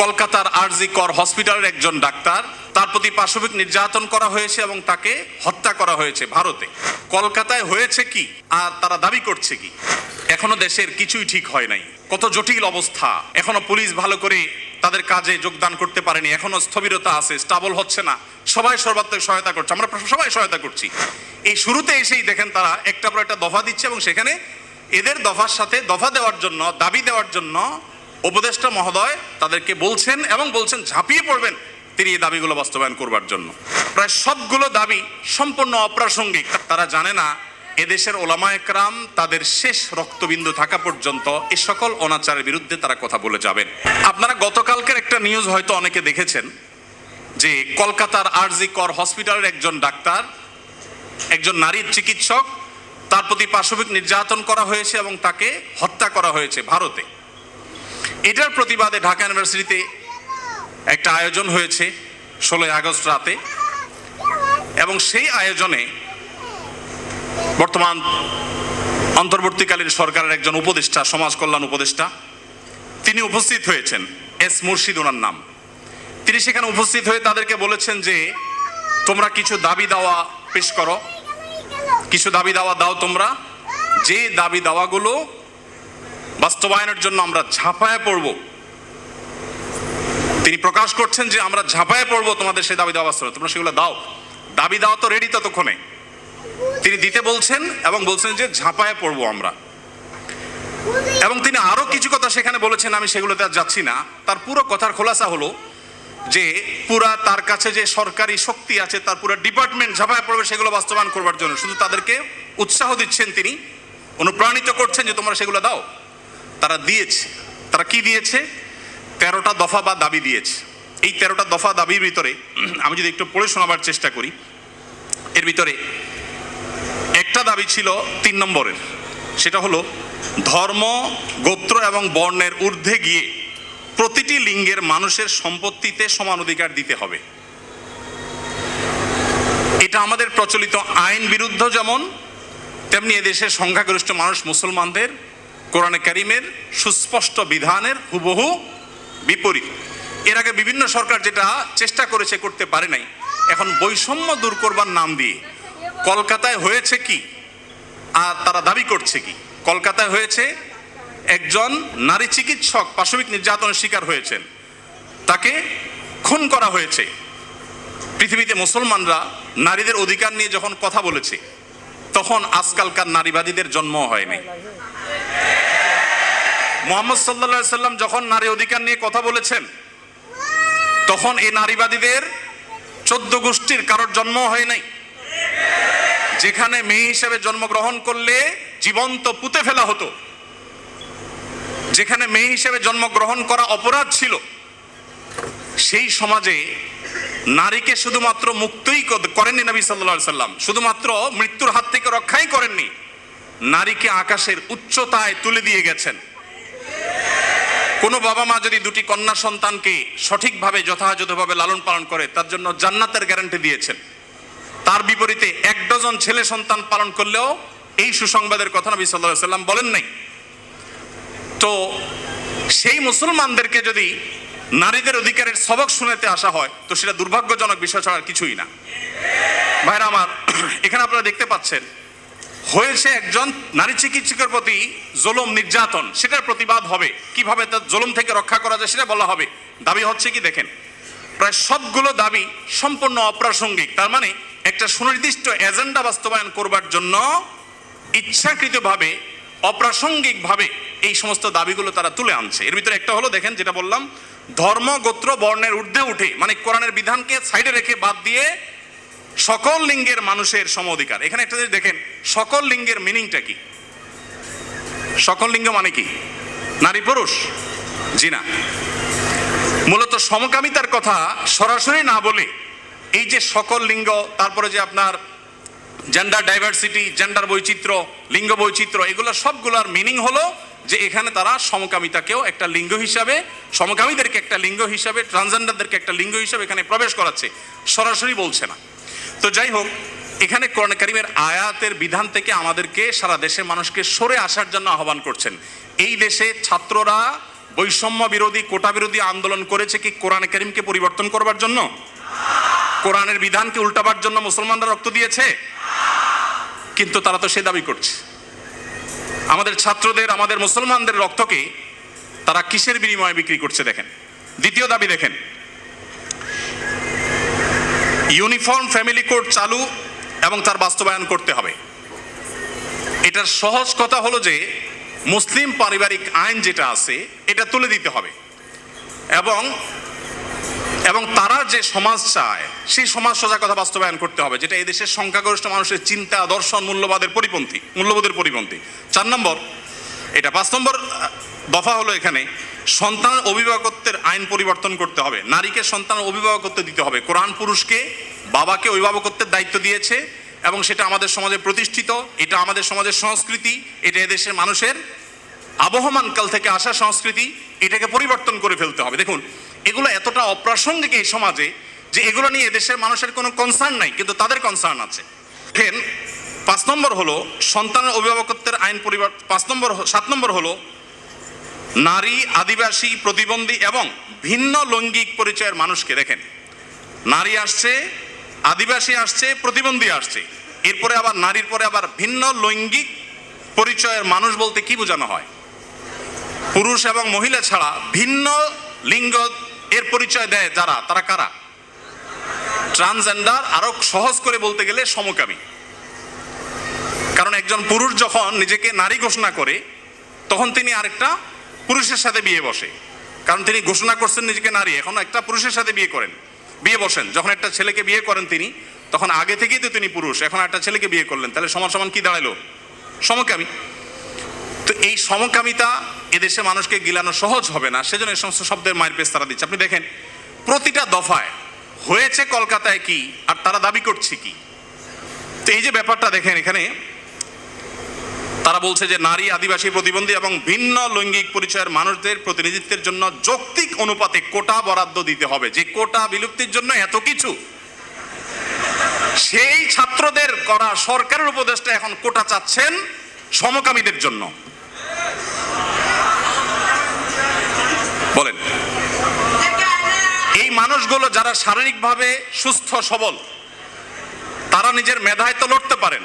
কলকাতার আরজি কর হসপিটালের একজন ডাক্তার, তার প্রতি পাশবিক নির্যাতন করা হয়েছে এবং তাকে হত্যা করা হয়েছে ভারতে। কলকাতায় হয়েছে কি? আর তারা দাবি করছে কি? এখনও দেশের কিছুই ঠিক হয় নাই। কত জটিল অবস্থা। এখনও পুলিশ ভালো করে তাদের কাজে যোগদান করতে পারেনি। এখনও স্থবিরতা আছে, স্টাবল হচ্ছে না। সবাই সর্বাত্মক সহায়তা করছে। আমরা সবাই সহায়তা করছি। এই শুরুতে এসেই দেখেন তারা একটা পর একটা দফা দিচ্ছে এবং সেখানে এদের দফার সাথে দফা দেওয়ার জন্য, দাবি দেওয়ার জন্য উপদেষ্টা মহোদয় তাদেরকে বলছেন এবং বলছেন, ঝাঁপিয়ে পড়বেন তিনি এই দাবিগুলো বাস্তবায়ন করবার জন্য। প্রায় সবগুলো দাবি সম্পূর্ণ অপ্রাসঙ্গিক। তারা জানে না, এদেশের ওলামা একরাম তাদের শেষ রক্তবিন্দু থাকা পর্যন্ত এ সকল অনাচারের বিরুদ্ধে তারা কথা বলে যাবেন। আপনারা গতকালকের একটা নিউজ হয়তো অনেকে দেখেছেন, যে কলকাতার আরজি কর হসপিটালের একজন ডাক্তার, একজন নারীর চিকিৎসক, তার প্রতি পাশবিক নির্যাতন করা হয়েছে এবং তাকে হত্যা করা হয়েছে ভারতে। এটার প্রতিবাদে ঢাকা ইউনিভার্সিটিতে একটা আয়োজন হয়েছে ষোলোই আগস্ট রাতে। এবং সেই আয়োজনে বর্তমান অন্তর্বর্তীকালীন সরকারের একজন উপদেষ্টা, সমাজ কল্যাণ উপদেষ্টা, তিনি উপস্থিত হয়েছেন, এস মুর্শিদ ওনার নাম। তিনি সেখানে উপস্থিত হয়ে তাদেরকে বলেছেন যে, তোমরা কিছু দাবি দাওয়া পেশ করো। কিছু দাবি দাওয়া দাও তোমরা। যে দাবি দাওয়াগুলো বাস্তবায়নের জন্য আমরা ঝাঁপায় পড়ব। তিনি প্রকাশ করছেন যে আমরা ঝাঁপায় পড়ব তোমাদের সেই দাবি দাওয়া বাস্তবায়ন তোমরা সেগুলো দাও। দাবি দাওয়া তো রেডি ততক্ষণে। তিনি দিতে বলছেন এবং বলছেন যে ঝাঁপায় পড়ব আমরা। এবং তিনি আরও কিছু কথা সেখানে বলেছেন, আমি সেগুলোতে আর যাচ্ছি না। তার পুরো কথার খোলাসা হলো যে পুরা তার কাছে যে সরকারি শক্তি আছে, তার পুরো ডিপার্টমেন্ট ঝাঁপায় পড়বে সেগুলো বাস্তবায়ন করবার জন্য। শুধু তাদেরকে উৎসাহ দিচ্ছেন তিনি, অনুপ্রাণিত করছেন যে তোমরা সেগুলো দাও। তারা দিয়েছে। তারা কি দিয়েছে? তেরোটা দফা বা দাবি দিয়েছে। এই তেরোটা দফা দাবির ভিতরে, আমি যদি একটু পড়ে শোনাবার চেষ্টা করি, এর ভিতরে একটা দাবি ছিল তিন নম্বরের। সেটা হলো, ধর্ম, গোত্র এবং বর্ণের ঊর্ধ্বে গিয়ে প্রতিটি লিঙ্গের মানুষের সম্পত্তিতে সমান অধিকার দিতে হবে। এটা আমাদের প্রচলিত আইন বিরুদ্ধ যেমন, তেমনি এদেশের সংখ্যাগরিষ্ঠ মানুষ মুসলমানদের কোরআনে কারিমের সুস্পষ্ট বিধানের হুবহু বিপরীত। এর আগে বিভিন্ন সরকার যেটা চেষ্টা করেছে, করতে পারে নাই। এখন বৈষম্য দূর করবার নাম দিয়ে কলকাতায় হয়েছে কি? আর তারা দাবি করছে কি? কলকাতায় হয়েছে একজন নারী চিকিৎসক, পাশবিক নির্যাতনের শিকার হয়েছেন। তাকে খুন করা হয়েছে। পৃথিবীতে মুসলমানরা নারীদের অধিকার নিয়ে যখন কথা বলেছে, তখন আজকালকার নারীবাদীদের জন্ম হয়নি। মোহাম্মদ সাল্লা সাল্লাম যখন নারী অধিকার নিয়ে কথা বলেছেন, তখন এই নারীবাদীদের চোদ্দ গোষ্ঠীর কারোর জন্ম হয় নাই। যেখানে মেয়ে হিসেবে জন্মগ্রহণ করলে জীবন্ত পুঁতে ফেলা হতো। যেখানে মেয়ে হিসেবে জন্মগ্রহণ করা অপরাধ ছিল, সেই সমাজে নারীকে শুধুমাত্র মুক্তই করেননি নবী সাল্লা সাল্লাম শুধুমাত্র মৃত্যুর হাত থেকে রক্ষাই করেননি। নারীকে আকাশের উচ্চতায় তুলে দিয়ে গেছেন। কোনো বাবা মা যদি দুটি কন্যা সন্তানকে সঠিকভাবে, যথাযথভাবে লালন পালন করে, তার জন্য জান্নাতের গ্যারান্টি দিয়েছেন। তার বিপরীতে এক ডজন ছেলে সন্তান পালন করলেও এই সুসংবাদের কথা নবী সাল্লাহ সাল্লাম বলেন নাই। তো সেই মুসলমানদেরকে যদি নারীদের অধিকারের সবক শুনাতে আসা হয়, তো সেটা দুর্ভাগ্যজনক বিষয় ছাড়া কিছুই না। ভাইরা আমার, এখানে আপনারা দেখতে পাচ্ছেন হয়েছে একজন নারী চিকিৎসকের প্রতি জুলুম, নির্যাতন। সেটার প্রতিবাদ হবে। কীভাবে তার জুলুম থেকে রক্ষা করা যায় সেটা বলা হবে। দাবি হচ্ছে কি, দেখেন, প্রায় সবগুলো দাবি সম্পূর্ণ অপ্রাসঙ্গিক। তার মানে একটা সুনির্দিষ্ট এজেন্ডা বাস্তবায়ন করবার জন্য ইচ্ছাকৃতভাবে, অপ্রাসঙ্গিকভাবে এই সমস্ত দাবিগুলো তারা তুলে আনছে। এর ভিতরে একটা হলো, দেখেন, যেটা বললাম, ধর্ম, গোত্র, বর্ণের ঊর্ধ্বে উঠে মানে কোরআনের বিধানকে সাইডে রেখে বাদ দিয়ে সকল লিঙ্গের মানুষের সম অধিকার এখানে একটা জিনিস দেখেন, সকল লিঙ্গের মিনিংটা কি? সকল লিঙ্গ মানে কি? নারী, পুরুষ? জি না। মূলত সমকামিতার কথা সরাসরি না বলে এই যে সকল লিঙ্গ, তারপরে যে আপনার জেন্ডার ডাইভার্সিটি জেন্ডার বৈচিত্র্য, লিঙ্গ বৈচিত্র্য, এগুলো সবগুলোর মিনিং হলো যে এখানে তারা সমকামিতাকেও একটা লিঙ্গ হিসাবে, সমকামীদেরকে একটা লিঙ্গ হিসাবে ট্রান্সজেন্ডারদেরকে একটা লিঙ্গ হিসাবে এখানে প্রবেশ করাচ্ছে। সরাসরি বলছে না। তো যাই হোক, এখানে কোরআন কারিমের আয়াতের বিধান থেকে আমাদেরকে সারা দেশের মানুষকে সরে আসার জন্য আহ্বান করছেন। এই দেশে ছাত্ররা বৈষম্য বিরোধী, কোটা বিরোধী আন্দোলন করেছে কি কোরআন করিমকে পরিবর্তন করবার জন্য? কোরআনের বিধানকে উল্টাবার জন্য মুসলমানরা রক্ত দিয়েছে? কিন্তু তারা তো সে দাবি করছে। আমাদের ছাত্রদের, আমাদের মুসলমানদের রক্তকে তারা কিসের বিনিময়ে বিক্রি করছে দেখেন। দ্বিতীয় দাবি দেখেন ইউনিফর্ম ফ্যামিলি কোড চালু এবং তার বাস্তবায়ন করতে হবে। এটার সহজ কথা হলো যে, মুসলিম পারিবারিক আইন যেটা আছে, এটা তুলে দিতে হবে। এবং এবং তারা যে সমাজ চায়, সেই সমাজ সোজা কথা বাস্তবায়ন করতে হবে, যেটা এদেশের সংখ্যাগরিষ্ঠ মানুষের চিন্তা, দর্শন, মূল্যবাদের পরিপন্থী, মূল্যবোধের পরিপন্থী। চার নম্বর এটা পাঁচ নম্বর দফা হলো এখানে, সন্তান অভিভাবকত্বের আইন পরিবর্তন করতে হবে। নারীকে সন্তান অভিভাবকত্ব দিতে হবে। কোরআন পুরুষকে বাবাকে অভিভাবকত্বের দায়িত্ব দিয়েছে এবং সেটা আমাদের সমাজে প্রতিষ্ঠিত, এটা আমাদের সমাজের সংস্কৃতি, এটা এদেশের মানুষের আবহমান কাল থেকে আসা সংস্কৃতি, এটাকে পরিবর্তন করে ফেলতে হবে। দেখুন, এগুলো এতটা অপ্রাসঙ্গিক এই সমাজে যে এগুলো নিয়ে এদেশের মানুষের কোনো কনসার্ন নাই, কিন্তু তাদের কনসার্ন আছে। দেখেন পাঁচ নম্বর হলো, সন্তানের অভিভাবকত্বের আইন পরিবার পাঁচ নম্বর সাত নম্বর হলো, নারী, আদিবাসী, প্রতিবন্ধী এবং ভিন্ন লৈঙ্গিক পরিচয়ের মানুষকে দেখেন। নারী আসছে, আদিবাসী আসছে, প্রতিবন্ধী আসছে। এরপরে আবার নারীর পরে আবার ভিন্ন লৈঙ্গিক পরিচয়ের মানুষ বলতে কি বোঝানো হয়? পুরুষ এবং মহিলা ছাড়া ভিন্ন লিঙ্গ এর পরিচয় দেয় যারা? তারা কারা? ট্রান্সজেন্ডার, আরও সহজ করে বলতে গেলে সমকামী। একজন পুরুষ যখন নিজেকে নারী ঘোষণা করে, তখন তিনি আরেকটা পুরুষের সাথে বিয়ে বসে। কারণ তিনি ঘোষণা করছেন নিজেকে নারী। এখন একটা পুরুষের সাথে বিয়ে করেন। বিয়ে বসেন। যখন একটা ছেলেকে বিয়ে করেন তিনি, তখন আগে থেকেই তো তিনি পুরুষ। এখন একটা ছেলেকে বিয়ে করলেন। তাহলে সমান সমান কি দাঁড়াল? সমকামী। তো এই সমকামিতা এদেশে মানুষকে গিলানো সহজ হবে না। সেজন্য এই সমস্ত শব্দের মায়ের পেস তারা দিচ্ছে। আপনি দেখেন, প্রতিটা দফায় হয়েছে কলকাতায় কি, আর তারা দাবি করছে কি? তো এই যে ব্যাপারটা দেখেন এখানে তারা বলছে যে নারী, আদিবাসী প্রতিবন্ধী এবং ভিন্ন লৈঙ্গিক পরিচয়ের মানুষদের প্রতিনিধিত্বের জন্য যৌক্তিক অনুপাতে কোটা বরাদ্দ দিতে হবে। যে কোটা বিলুপ্তির জন্য এত কিছু, সেই ছাত্রদের করা সরকারের উপদেষ্টা এখন কোটা চাচ্ছেন সমকামীদের জন্য। বলেন, এই মানুষগুলো যারা শারীরিকভাবে সুস্থ, সবল, তারা নিজের মেধায় তো লড়তে পারেন,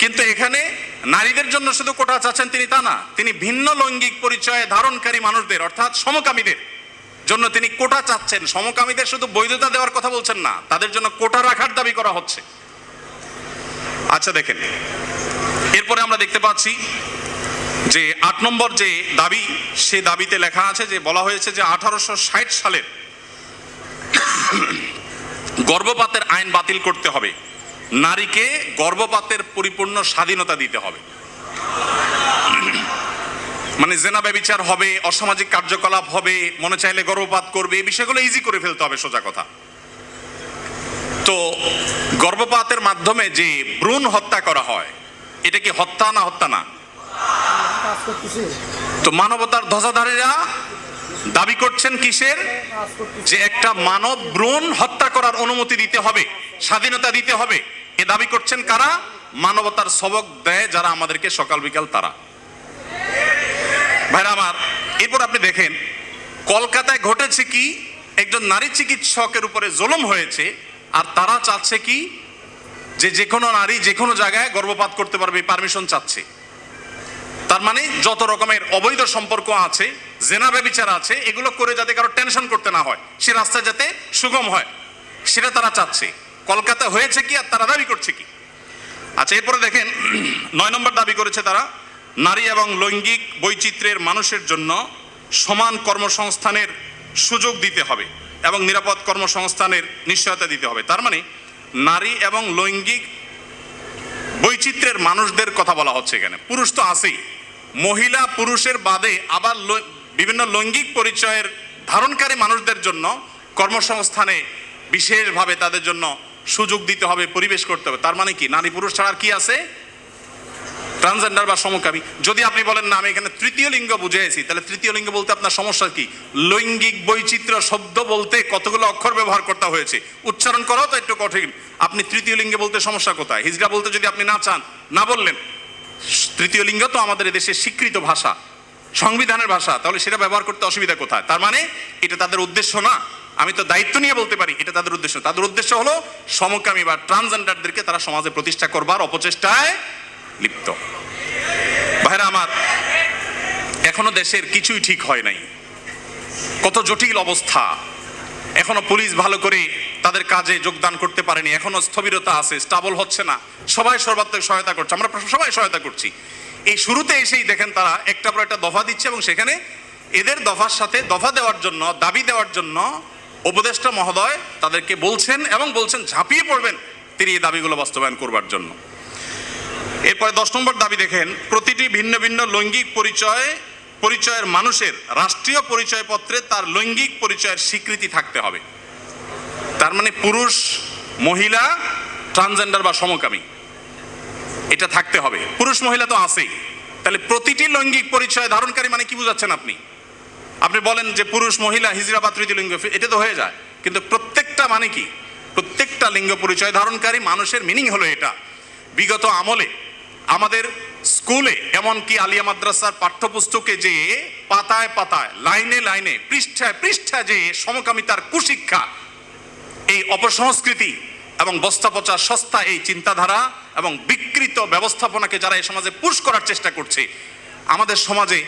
কিন্তু এখানে নারীদের জন্য শুধু কোটা চাচ্ছেন তিনি তা না, তিনি ভিন্ন লৈঙ্গিক পরিচয়ে ধারণকারী মানুষদের, অর্থাৎ সমকামীদের জন্য তিনি কোটা চাচ্ছেন। সমকামীদের শুধু বৈধতা দেওয়ার কথা বলছেন না, তাদের জন্য কোটা রাখার দাবি করা হচ্ছে। আচ্ছা দেখেন। এরপরে আমরা দেখতে পাচ্ছি যে আট নম্বর যে দাবি, সে দাবিতে লেখা আছে যে, বলা হয়েছে যে আঠারোশো ষাট সালের গর্ভপাতের আইন বাতিল করতে হবে। নারীকে গর্ভপাতের পরিপূর্ণ স্বাধীনতা দিতে হবে। মানে জেনা ব্যবিচার হবে, অসামাজিক কার্যকলাপ হবে, মনে চাইলে গর্ভপাত করবে, এই বিষয়গুলো ইজি করে ফেলতে হবে, সোজা কথা। তো গর্ভপাতের মাধ্যমে যে ভ্রূণ হত্যা করা হয়, এটা কি হত্যা না হত্যা না? তো মানবতার ধ্বজাধারীরা দাবি করছেন কিসের? যে একটা মানব ভ্রূণ হত্যা করার অনুমতি দিতে হবে, স্বাধীনতা দিতে হবে। এ দাবি করছেন কারা? মানবতার সবক দেয় যারা আমাদেরকে সকাল বিকাল তারা। ভাইরা আমার, এরপর আপনি দেখেন, কলকাতায় ঘটেছে কি? একজন নারী চিকিৎসকের উপরে জুলুম হয়েছে, আর তারা চাচ্ছে কি? যে যে কোনো নারী যে কোনো জায়গায় গর্ভপাত করতে পারবে পারমিশন চাচ্ছে। তার মানে যত রকমের অবৈধ সম্পর্ক আছে, জেনা ব্যবিচার আছে, এগুলো করে যাতে কারও টেনশন করতে না হয়, সে রাস্তা যাতে সুগম হয়, সেটা তারা চাচ্ছে। কলকাতা হয়েছে কি আর তারা দাবি করছে কি? আচ্ছা এরপরে দেখেন, নয় নম্বর দাবি করেছে তারা, নারী এবং লৈঙ্গিক বৈচিত্র্যের মানুষের জন্য সমান কর্মসংস্থানের সুযোগ দিতে হবে এবং নিরাপদ কর্মসংস্থানের নিশ্চয়তা দিতে হবে। তার মানে নারী এবং লৈঙ্গিক বৈচিত্র্যের মানুষদের কথা বলা হচ্ছে এখানে। পুরুষ তো আছেই। মহিলা পুরুষের বাদে আবার বিভিন্ন লৈঙ্গিক পরিচয়ের ধারণকারী মানুষদের জন্য কর্মসংস্থানে বিশেষভাবে তাদের জন্য সুযোগ দিতে হবে, পরিবেশ করতে হবে। তার মানে কি? নারী পুরুষ ছাড়া কি আছে? ট্রান্সজেন্ডার বা সমকামী। যদি আপনি বলেন, না, আমি এখানে তৃতীয় লিঙ্গ বুঝেছি তাহলে তৃতীয় লিঙ্গ বলতে আপনার সমস্যা কি? লৈঙ্গিক বৈচিত্র্য শব্দ বলতে কতগুলো অক্ষর ব্যবহার করতে হয়েছে? উচ্চারণ করাও তো একটু কঠিন। আপনি তৃতীয় লিঙ্গে বলতে সমস্যা কোথায়? হিজড়া বলতে যদি আপনি না চান, না বললেন, তৃতীয় লিঙ্গ তো আমাদের এদেশের স্বীকৃত ভাষা, সংবিধানের ভাষা, তাহলে সেটা ব্যবহার করতে অসুবিধা কোথায়? তার মানে এটা তাদের উদ্দেশ্য না। আমি তো দায়িত্ব নিয়ে বলতে পারি, এটা তাদের উদ্দেশ্য। তাদের উদ্দেশ্য হলো সমকামী বা ট্রান্সজেন্ডারদেরকে তারা সমাজে প্রতিষ্ঠা করবার অপচেষ্টায় লিপ্ত। ভাইরা আমার, এখনও দেশের কিছুই ঠিক হয় নাই। কত জটিল অবস্থা। এখনও পুলিশ ভালো করে তাদের কাজে যোগদান করতে পারেনি। এখনও স্থবিরতা আছে, স্টাবল হচ্ছে না। সবাই সর্বাত্মক সহায়তা করছে। আমরা সবাই সহায়তা করছি। এই শুরুতে এসেই দেখেন তারা একটা পর একটা দফা দিচ্ছে এবং সেখানে এদের দফার সাথে দফা দেওয়ার জন্য, দাবি দেওয়ার জন্য উপদেষ্টা মহোদয় তাদেরকে বলছেন এবং বলছেন, ঝাঁপিয়ে পড়বেন তিনি এই দাবিগুলো বাস্তবায়ন করবার জন্য। এরপরে দশ নম্বর দাবি দেখেন, প্রতিটি ভিন্ন ভিন্ন লৈঙ্গিক পরিচয়, পরিচয়ের মানুষের রাষ্ট্রীয় পরিচয়পত্রে তার লৈঙ্গিক পরিচয়ের স্বীকৃতি থাকতে হবে। তার মানে পুরুষ, মহিলা, ট্রান্সজেন্ডার বা সমকামী, এটা থাকতে হবে। পুরুষ, মহিলা তো আছেই। তাহলে প্রতিটি লৈঙ্গিক পরিচয় ধারণকারী মানে কি বুঝাচ্ছেন আপনি? আপনি বলেন যে পুরুষ, মহিলা, হিজরা বা তৃতীয় এটা তো হয়ে যায়। কিন্তু প্রত্যেকটা মানে কি? প্রত্যেকটা লিঙ্গ পরিচয় ধারণকারী মানুষের মিনিং হলো এটা। বিগত আমলে আমাদের স্কুলে এমনকি আলিয়া মাদ্রাসার পাঠ্যপুস্তকে যে পাতায় পাতায়, লাইনে লাইনে, পৃষ্ঠায় পৃষ্ঠায় যে সমকামিতার কুশিক্ষা, এই অপসংস্কৃতি এবং বস্তা পচা সস্তা এই চিন্তাধারা এবং বিকৃত ব্যবস্থাপনাকে যারা এই সমাজে পুশ করার চেষ্টা করছে, আমাদের সমাজে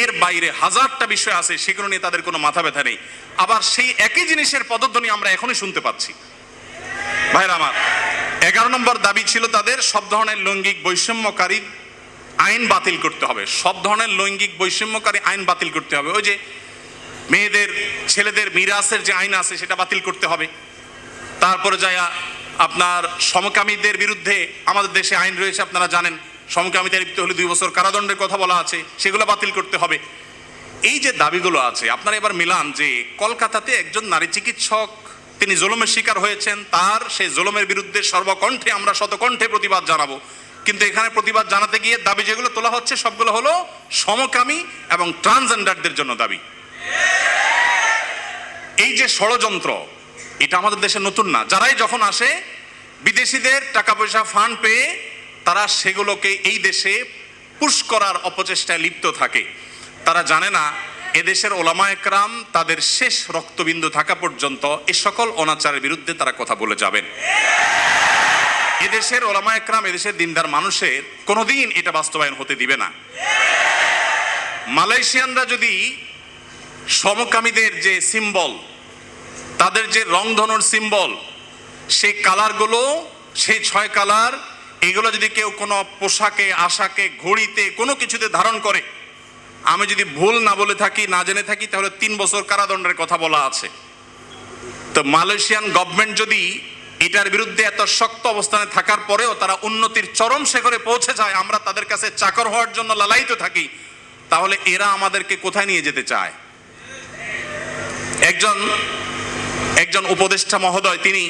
এর বাইরে হাজারটা বিষয় আছে, সেগুলো নিয়ে তাদের কোনো মাথা ব্যথা নেই। আবার সেই একই জিনিসের পদধ্বনি আমরা এখনই শুনতে পাচ্ছি। ভাইরা আমার, এগারো নম্বর দাবি ছিল তাদের সব ধরনের লৈঙ্গিক বৈষম্যকারী আইন বাতিল করতে হবে। সব ধরনের লৈঙ্গিক বৈষম্যকারী আইন বাতিল করতে হবে। ওই যে মেয়েদের, ছেলেদের মিরাসের যে আইন আছে, সেটা বাতিল করতে হবে। তারপরে যায় আপনার সমকামীদের বিরুদ্ধে আমাদের দেশে আইন রয়েছে, আপনারা জানেন। সমকামিতা লিপ্ত হলে দুই বছর কারাদণ্ডের কথা বলা আছে, সেগুলো বাতিল করতে হবে। এই যে দাবিগুলো আছে, আপনারা এবার মিলান যে কলকাতাতে একজন নারী চিকিৎসক, তিনি জুলুমের শিকার হয়েছেন, তার সেই জুলুমের বিরুদ্ধে সর্বকণ্ঠে আমরা শতকণ্ঠে প্রতিবাদ জানাব। কিন্তু এখানে প্রতিবাদ জানাতে গিয়ে দাবি যেগুলো তোলা হচ্ছে, সবগুলো হলো সমকামী এবং ট্রান্সজেন্ডারদের জন্য দাবি। এই যে ষড়যন্ত্র, এটা আমাদের দেশে নতুন না। যারাই যখন আসে, বিদেশিদের টাকা পয়সা ফান্ড পেয়ে তারা সেগুলোকে এই দেশে পুশ করার অপচেষ্টায় লিপ্ত থাকে। তারা জানে না, এদেশের ওলামা একরাম তাদের শেষ রক্তবিন্দু থাকা পর্যন্ত এ সকল অনাচারের বিরুদ্ধে তারা কথা বলে যাবেন। এদেশের ওলামা একরাম, এদেশের দিনদার মানুষের কোনোদিন এটা বাস্তবায়ন হতে দিবে না। মালয়েশিয়ানরা যদি সমকামীদের যে সিম্বল, তাদের যে রংধনুর সিম্বল, সেই কালারগুলো, সেই ছয় কালার এগুলো যদি কেউ কোনো পোশাকে, আশাকে, ঘড়িতে কোনো কিছুতে ধারণ করে, আমি যদি ভুল না বলে থাকি, না জেনে থাকি, তাহলে তিন বছর কারাদণ্ডের কথা বলা আছে। তো মালয়েশিয়ান গভর্নমেন্ট যদি এটার বিরুদ্ধে এত শক্ত অবস্থানে থাকার পরেও তারা উন্নতির চরম শেখরে পৌঁছে যায়, আমরা তাদের কাছে চাকর হওয়ার জন্য লালায়িত থাকি, তাহলে এরা আমাদেরকে কোথায় নিয়ে যেতে চায়? একজন একজন উপদেষ্টা মহোদয়, তিনি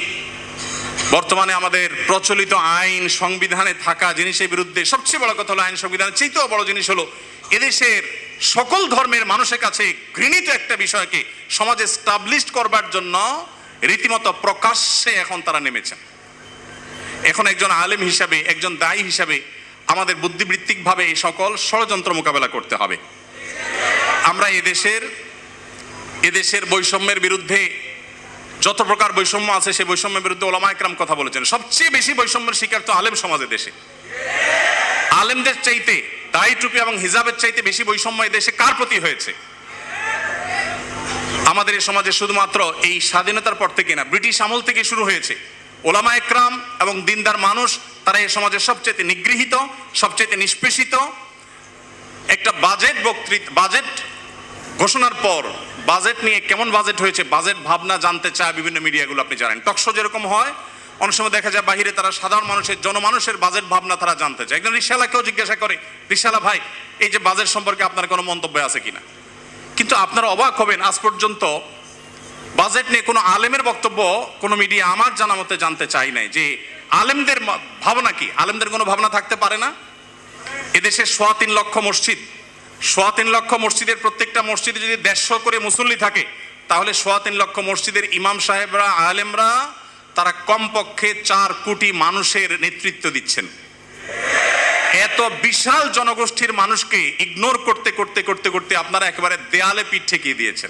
বর্তমানে আমাদের প্রচলিত আইন সংবিধানে থাকা জিনিসের বিরুদ্ধে সবচেয়ে বড় কথা হলো আইন সংবিধানের চাইতেও বড় জিনিস হলো এদেশের সকল ধর্মের মানুষের কাছে ঘৃণিত একটা বিষয়কে সমাজে স্টাবলিশ করবার জন্য রীতিমতো প্রকাশ্যে এখন তারা নেমেছেন এখন একজন আলেম হিসাবে, একজন দায়ী হিসাবে আমাদের বুদ্ধিবৃত্তিকভাবে এই সকল ষড়যন্ত্র মোকাবেলা করতে হবে। আমরা এদেশের এদেশের বৈষম্যের বিরুদ্ধে যত প্রকার বৈষম্য আছে, সেই বৈষম্যের বিরুদ্ধে ওলামা একরাম কথা বলেছেন। সবচেয়ে বেশি বৈষম্যের শিকার তো আলেম সমাজে দেশে। আলেমদের চাইতে দায়ী টুপি এবং হিজাবের চাইতে বেশি বৈষম্য দেশে কার প্রতি হয়েছে? আমাদের এই সমাজে শুধুমাত্র এই স্বাধীনতার পর থেকে না, ব্রিটিশ আমল থেকে শুরু হয়েছে। ওলামা একরাম এবং দিনদার মানুষ, তারা এই সমাজের সবচেয়ে নিগৃহীত সবচেয়ে নিষ্পেষিত, একটা বাজেট বক্তৃতা বাজেট ঘোষণার পর বাজেট নিয়ে কেমন বাজেট হয়েছে বাজেট ভাবনা জানতে চায় বিভিন্ন মিডিয়াগুলো আপনি জানেন। টকশো যেরকম হয়, অনেক সময় দেখা যায় বাহিরে তারা সাধারণ মানুষের, জনমানুষের বাজেট ভাবনা তারা জানতে চায়। একজন রিসালাকেও জিজ্ঞাসা করে, রিসালা ভাই, এই যে বাজেট সম্পর্কে আপনার কোনো মন্তব্য আছে কিনা? কিন্তু আপনারা অবাক হবেন, আজ পর্যন্ত বাজেট নিয়ে কোনো আলেমের বক্তব্য কোনো মিডিয়া আমার জানা মতে জানতে চাই নাই যে আলেমদের ভাবনা কি? আলেমদের কোনো ভাবনা থাকতে পারে না? এদেশে সোয়া তিন লক্ষ মসজিদ সোয়া তিন লক্ষ মসজিদের প্রত্যেকটা মসজিদে যদি দেড়শো করে মুসল্লি থাকে, তাহলে সোয়া তিন লক্ষ মসজিদের ইমাম সাহেবরা, আলেমরা, তারা কমপক্ষে চার কোটি মানুষের নেতৃত্ব দিচ্ছেন। এত বিশাল জনগোষ্ঠীর মানুষকে ইগনোর করতে করতে করতে করতে আপনারা একেবারে দেয়ালে পিঠ ঠেকিয়ে দিয়েছেন।